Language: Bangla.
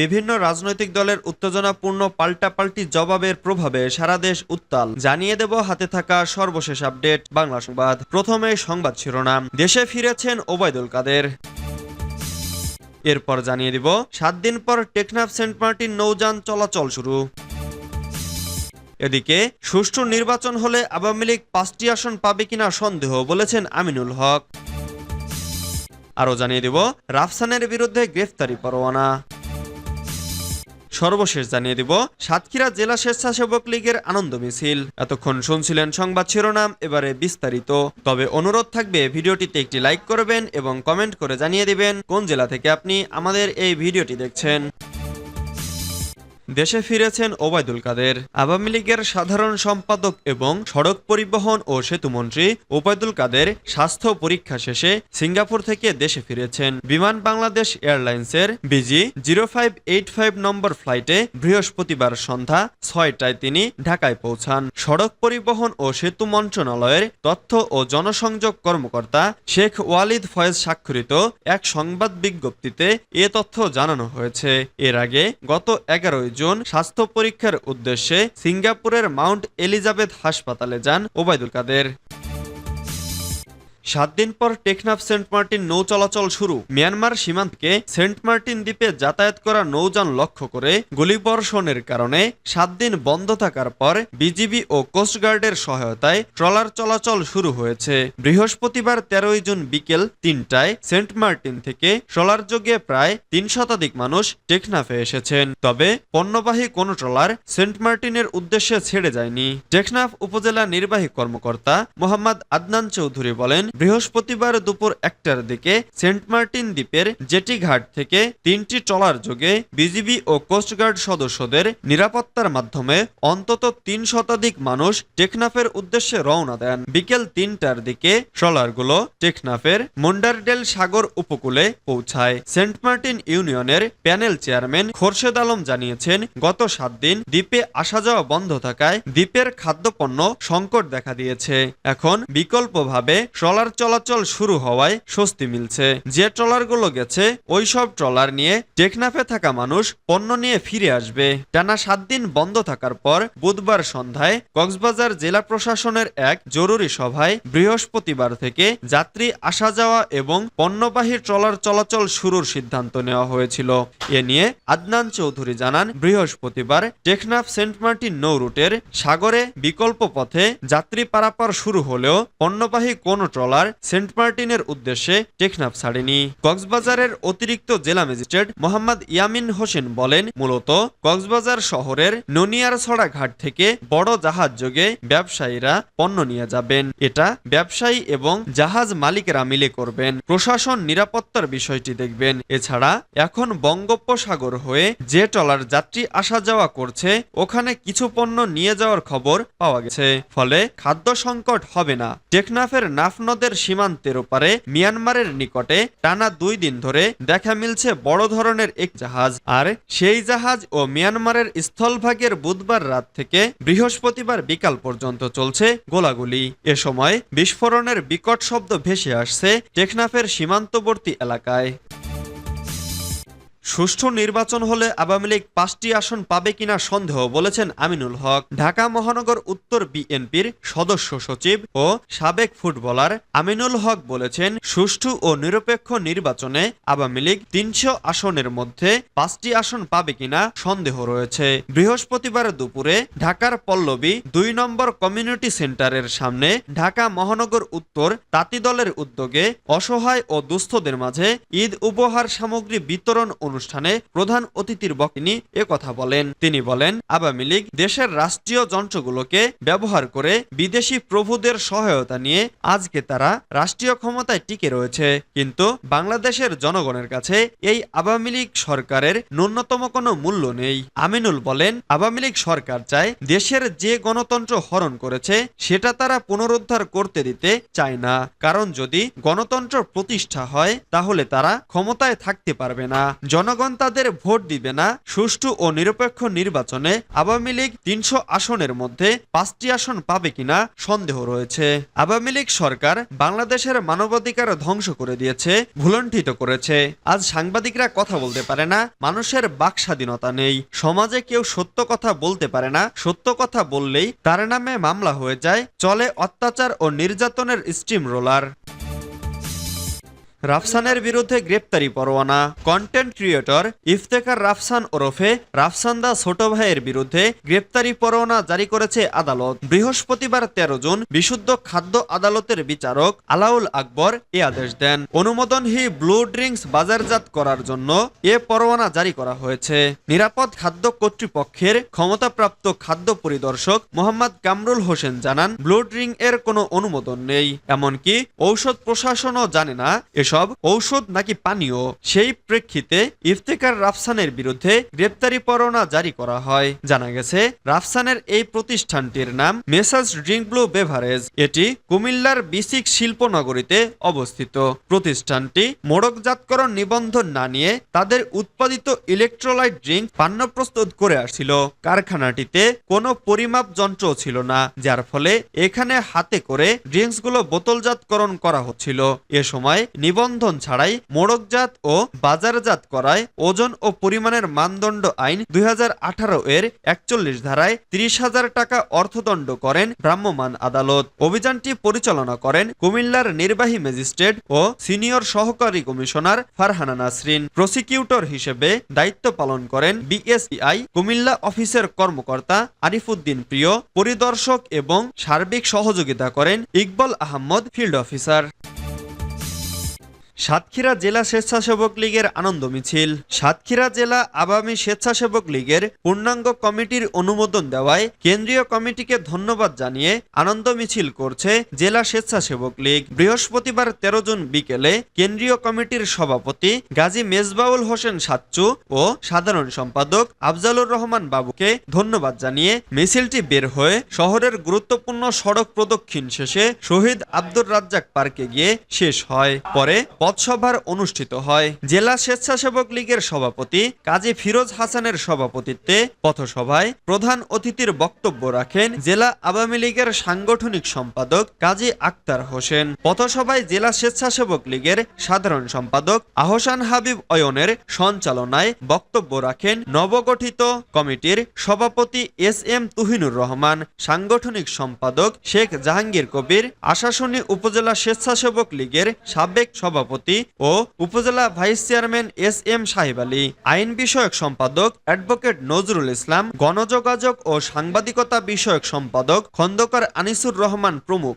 বিভিন্ন রাজনৈতিক দলের উত্তেজনাপূর্ণ পাল্টাপাল্টি জবাবের প্রভাবে সারা দেশ উত্তাল। জানিয়ে দেব হাতে থাকা সর্বশেষ আপডেট, বাংলা সংবাদ। প্রথমে সংবাদ শিরোনাম। দেশে ফিরেছেন ওবায়দুল কাদের। এরপর জানিয়ে দিব, সাত দিন পর টেকনাফ সেন্ট মার্টিন নৌযান চলাচল শুরু। এদিকে, সুষ্ঠু নির্বাচন হলে আওয়ামী লীগ পাঁচটি আসন পাবে কিনা সন্দেহ বলেছেন আমিনুল হক। আরও জানিয়ে দিব, রাফসানের বিরুদ্ধে গ্রেফতারি পরোয়ানা। সর্বশেষ জানিয়ে দিব, সাতক্ষীরা জেলা স্বেচ্ছাসেবক লীগের আনন্দ মিছিল। এতক্ষণ শুনছিলেন সংবাদ শিরোনাম, এবারে বিস্তারিত। তবে অনুরোধ থাকবে, ভিডিওটিতে একটি লাইক করবেন এবং কমেন্ট করে জানিয়ে দিবেন কোন জেলা থেকে আপনি আমাদের এই ভিডিওটি দেখছেন। দেশে ফিরেছেন ওবায়দুল কাদের। আওয়ামী লীগের সাধারণ সম্পাদক এবং সড়ক পরিবহন ও সেতুমন্ত্রী ওবায়দুল কাদের স্বাস্থ্য পরীক্ষা শেষে সিঙ্গাপুর থেকে দেশে ফিরেছেন। বিমান বাংলাদেশ এয়ারলাইন্সের BG zero five eight five number ফ্লাইটে বৃহস্পতিবার সন্ধ্যা ছয়টায় তিনি ঢাকায় পৌঁছান। সড়ক পরিবহন ও সেতু মন্ত্রণালয়ের তথ্য ও জনসংযোগ কর্মকর্তা শেখ ওয়ালিদ ফয়েজ স্বাক্ষরিত এক সংবাদ বিজ্ঞপ্তিতে এ তথ্য জানানো হয়েছে। এর আগে গত এগারোই জুন স্বাস্থ্য পরীক্ষার উদ্দেশ্যে সিঙ্গাপুরের মাউন্ট এলিজাবেথ হাসপাতালে যান ওবায়দুল কাদের। সাত দিন পর টেকনাফ সেন্ট মার্টিন নৌ চলাচল শুরু। মিয়ানমার সীমান্তকে সেন্ট মার্টিন দ্বীপে যাতায়াত করা নৌযান লক্ষ্য করে গুলিবর্ষণের কারণে সাত দিন বন্ধ থাকার পর বিজিবি ও কোস্টগার্ডের সহায়তায় ট্রলার চলাচল শুরু হয়েছে। বৃহস্পতিবার তেরোই জুন বিকেল তিনটায় সেন্ট মার্টিন থেকে ট্রলার যোগে প্রায় তিন শতাধিক মানুষ টেকনাফে এসেছেন। তবে পণ্যবাহী কোনো ট্রলার সেন্ট মার্টিনের উদ্দেশ্যে ছেড়ে যায়নি। টেকনাফ উপজেলা নির্বাহী কর্মকর্তা মোহাম্মদ আদনান চৌধুরী বলেন বৃহস্পতিবার দুপুর একটার দিকে সেন্ট মার্টিন দ্বীপের জেটি ঘাট থেকে তিনটি ট্রলার যোগে বিজিবি ও কোস্টগার্ড সদস্যদের নিরাপত্তার মাধ্যমে অন্তত তিন শতাধিক মানুষ টেকনাফের উদ্দেশ্যে রওনা দেন। বিকেল তিনটার দিকে ট্রলারগুলো টেকনাফের মন্ডারডেল সাগর উপকূলে পৌঁছায়। সেন্ট মার্টিন ইউনিয়নের প্যানেল চেয়ারম্যান খোরশেদ আলম জানিয়েছেন, গত সাত দিন দ্বীপে আসা যাওয়া বন্ধ থাকায় দ্বীপের খাদ্যপণ্য সংকট দেখা দিয়েছে। এখন বিকল্পভাবে ট্রলার চলাচল শুরু হওয়ায় স্বস্তি মিলছে। যে ট্রলারগুলো গেছে ওই সব ট্রলার নিয়ে টেকনাফে থাকা মানুষ পণ্য নিয়ে ফিরে আসবে। টানা সাত দিন বন্ধ থাকার পর বুধবার সন্ধ্যায় কক্সবাজার জেলা প্রশাসনের এক জরুরি সভায় বৃহস্পতিবার থেকে যাত্রী আসা যাওয়া এবং পণ্যবাহী ট্রলার চলাচল শুরুর সিদ্ধান্ত নেওয়া হয়েছিল। এ নিয়ে আদনান চৌধুরী জানান, বৃহস্পতিবার টেকনাফ সেন্ট মার্টিন নৌ রুটের সাগরে বিকল্প পথে যাত্রী পারাপার শুরু হলেও পণ্যবাহী কোন ট্রলার সেন্ট মার্টিনের উদ্দেশ্যে টেকনাফ ছাড়েনি। কক্সবাজারের অতিরিক্ত জেলা ম্যাজিস্ট্রেট মোহাম্মদ ইয়ামিন হোসেন বলেন, মূলত কক্সবাজার শহরের ননিয়ারছড়া ঘাট থেকে বড় জাহাজ যোগে ব্যবসায়ীরা পণ্য নিয়ে যাবেন। এটা ব্যবসায়ী এবং জাহাজ মালিকেরা মিলে করবেন। প্রশাসন নিরাপত্তার বিষয়টি দেখবেন। এছাড়া এখন বঙ্গোপসাগর হয়ে যে ট্রলার যাত্রী আসা যাওয়া করছে, ওখানে কিছু পণ্য নিয়ে যাওয়ার খবর পাওয়া গেছে। ফলে খাদ্য সংকট হবে না। টেকনাফের নাফ নদের সীমান্তের ওপারে মিয়ানমারের নিকটে টানা দুই দিন ধরে দেখা মিলছে বড় ধরনের এক জাহাজ। আর সেই জাহাজ ও মিয়ানমারের স্থলভাগের বুধবার রাত থেকে বৃহস্পতিবার বিকাল পর্যন্ত চলছে গোলাগুলি। এ সময় বিস্ফোরণের বিকট শব্দ ভেসে আসছে টেকনাফের সীমান্তবর্তী এলাকায়। সুষ্ঠু নির্বাচন হলে আওয়ামী লীগ পাঁচটি আসন পাবে কিনা সন্দেহ বলেছেন আমিনুল হক। ঢাকা মহানগর উত্তর বিএনপির সদস্য সচিব ও সাবেক ফুটবলার আমিনুল হক বলেছেন, সুষ্ঠু ও নিরপেক্ষ নির্বাচনে আওয়ামী লীগ তিনশো আসনের মধ্যে পাঁচটি আসন পাবে কিনা সন্দেহ রয়েছে। বৃহস্পতিবার দুপুরে ঢাকার পল্লবী দুই নম্বর কমিউনিটি সেন্টারের সামনে ঢাকা মহানগর উত্তর তাঁতি দলের উদ্যোগে অসহায় ও দুস্থদের মাঝে ঈদ উপহার সামগ্রী বিতরণ অনুষ্ঠানে প্রধান অতিথির বকিনি কথা বলেন। তিনি বলেন, আওয়ামী লীগ দেশের রাষ্ট্রীয় যন্ত্রগুলোকে ব্যবহার করে বিদেশি প্রভুদের সহায়তা নিয়ে আজকে তারা রাষ্ট্রীয় ক্ষমতায় টিকে রয়েছে। কিন্তু বাংলাদেশের জনগণের কাছে এই আওয়ামী লীগ সরকারের ন্যূনতম কোনো মূল্য নেই। আমিনুল বলেন, আওয়ামী লীগ সরকার চায় দেশের যে গণতন্ত্র হরণ করেছে, সেটা তারা পুনরুদ্ধার করতে দিতে চায় না। কারণ যদি গণতন্ত্র প্রতিষ্ঠা হয়, তাহলে তারা ক্ষমতায় থাকতে পারবে না। জনগণ তাদের ভোট দিবে না। সুষ্ঠু ও নিরপেক্ষ নির্বাচনে আওয়ামী লীগ তিনশো আসনের মধ্যে পাঁচটি আসন পাবে কিনা সন্দেহ রয়েছে। আওয়ামী লীগ সরকার বাংলাদেশের মানবাধিকার ধ্বংস করে দিয়েছে, ভুলণ্ঠিত করেছে। আজ সাংবাদিকরা কথা বলতে পারে না, মানুষের বাক স্বাধীনতা নেই। সমাজে কেউ সত্য কথা বলতে পারে না, সত্য কথা বললেই তার নামে মামলা হয়ে যায়, চলে অত্যাচার ও নির্যাতনের স্টিম রোলার রাফসানের বিরুদ্ধে গ্রেপ্তারি পরোয়ানা। কন্টেন্ট ক্রিয়েটর ইফতেখার রাফসান ওরফে রাফসান দা ছোট ভাইয়ের বিরুদ্ধে গ্রেপ্তারি পরোয়ানা জারি করেছে আদালত। বৃহস্পতিবার তেরো জুন বিশুদ্ধ খাদ্য আদালতের বিচারক আলাউল আকবর এ আদেশ দেন। অনুমোদনহি ব্লু ড্রিঙ্কস বাজারজাত করার জন্য এ পরোয়ানা জারি করা হয়েছে। নিরাপদ খাদ্য কর্তৃপক্ষের ক্ষমতাপ্রাপ্ত খাদ্য পরিদর্শক মোহাম্মদ কামরুল হোসেন জানান, ব্লু ড্রিঙ্ক এর কোনো অনুমোদন নেই। এমনকি ঔষধ প্রশাসনও জানে না এসব ঔষধ নাকি পানীয়? সেই প্রেক্ষিতে ইফতেকার রাফসানের বিরুদ্ধে গ্রেপ্তারি পরোয়ানা জারি করা হয়। জানা গেছে, রাফসানের এই প্রতিষ্ঠানটির নাম মেসাজ ড্রিঙ্ক ব্লু বেভারেজ। এটি কুমিল্লার বিসিক শিল্পনগরীতে অবস্থিত। প্রতিষ্ঠানটি মোড়কজাতকরণ নিবন্ধন না নিয়ে তাদের উৎপাদিত ইলেকট্রোলাইট ড্রিঙ্ক পান্য প্রস্তুত করে আসছিল। কারখানাটিতে কোনো পরিমাপ যন্ত্র ছিল না, যার ফলে এখানে হাতে করে ড্রিঙ্কসগুলো বোতলজাতকরণ করা হচ্ছিল। এ সময় নিবন্ধন ছাড়াই মোড়কজাত ও বাজারজাত করায় ওজন ও পরিমাণের মানদণ্ড আইন দুই হাজার আঠারো এর একচল্লিশ ধারায় তিরিশ হাজার টাকা অর্থদণ্ড করেন ভ্রাম্যমাণ আদালত। অভিযানটি পরিচালনা করেন কুমিল্লার নির্বাহী ম্যাজিস্ট্রেট ও সিনিয়র সহকারী কমিশনার ফারহানা নাসরিন। প্রসিকিউটর হিসেবে দায়িত্ব পালন করেন বিএসইআই কুমিল্লা অফিসের কর্মকর্তা আরিফুদ্দিন প্রিয়, পরিদর্শক এবং সার্বিক সহযোগিতা করেন ইকবাল আহমদ, ফিল্ড অফিসার। সাতক্ষীরা জেলা স্বেচ্ছাসেবক লীগের আনন্দ মিছিল। সাতক্ষীরা জেলা আবামী স্বেচ্ছাসেবক লীগের পূর্ণাঙ্গ কমিটির অনুমোদন দেওয়ায় কেন্দ্রীয় কমিটিকে ধন্যবাদ জানিয়ে আনন্দ মিছিল করছে জেলা স্বেচ্ছাসেবক লীগ। বৃহস্পতিবার তেরো জুন বিকেলে কেন্দ্রীয় কমিটির সভাপতি গাজী মেজবাউল হোসেন সাচ্চু ও সাধারণ সম্পাদক আফজালুর রহমান বাবুকে ধন্যবাদ জানিয়ে মিছিলটি বের হয়ে শহরের গুরুত্বপূর্ণ সড়ক প্রদক্ষিণ শেষে শহীদ আব্দুর রাজ্জাক পার্কে গিয়ে শেষ হয়। পরে পথসভার অনুষ্ঠিত হয়। জেলা স্বেচ্ছাসেবক লীগের সভাপতি কাজী ফিরোজ হাসানের সভাপতিত্বে পথসভায় প্রধান অতিথির বক্তব্য রাখেন জেলা আওয়ামী লীগের সাংগঠনিক সম্পাদক কাজী আক্তার হোসেন। পথসভায় জেলা স্বেচ্ছাসেবক লীগের সাধারণ সম্পাদক আহসান হাবিব অয়নের সঞ্চালনায় বক্তব্য রাখেন নবগঠিত কমিটির সভাপতি এস এম তুহিনুর রহমান, সাংগঠনিক সম্পাদক শেখ জাহাঙ্গীর কবির আশাসনী উপজেলা স্বেচ্ছাসেবক লীগের সাবেক সভাপতি ও উপজেলা ভাইস চেয়ারম্যান এস এম সাহেব আলী। আইন বিষয়ক সম্পাদক অ্যাডভোকেট নজরুল ইসলাম, গণযোগাযোগ ও সাংবাদিকতা বিষয়ক সম্পাদক খন্দকার আনিসুর রহমান প্রমুখ।